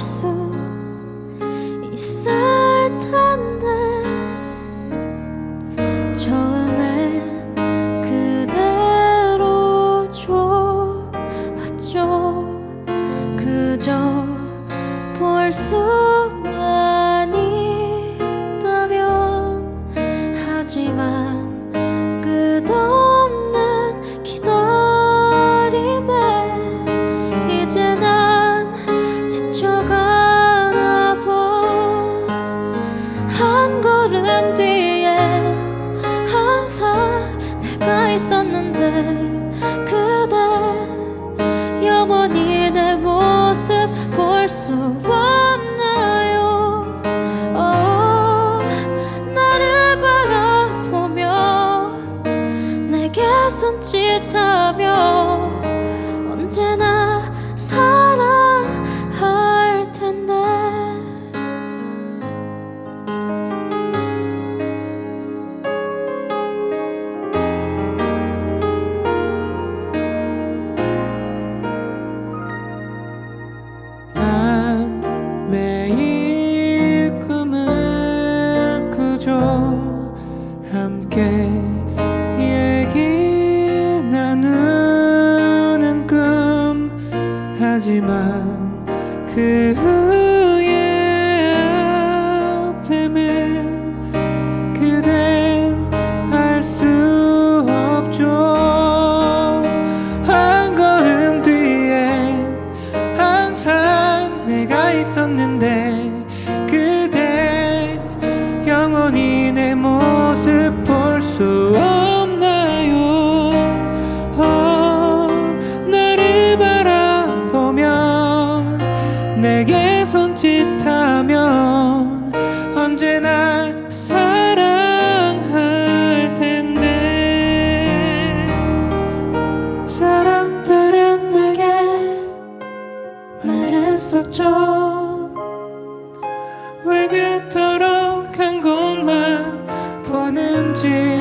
수 있을 텐데 처음엔 그대로 좋았죠. 그저 볼 수만 걸음 뒤엔 항상 내가 있었는데 그대 영원히 내 모습 볼 수 없나요? 어, 나를 바라보며 내게 손짓하며 그 짓하면 언제나 사랑할 텐데. 사람들은 내게 말했었죠. 왜 그토록 한 곳만 보는지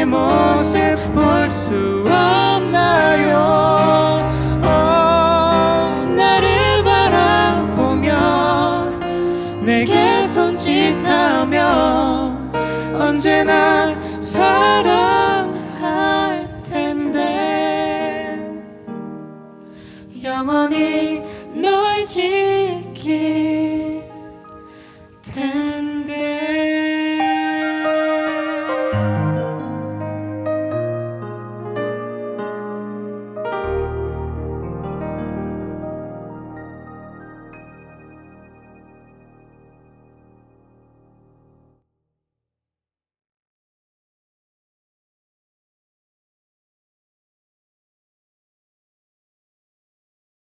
내 모습 볼 수 없나요? 어, 나를 바라보며 내게 손짓하며 언제나 사랑할 텐데. 영원히 널 지킬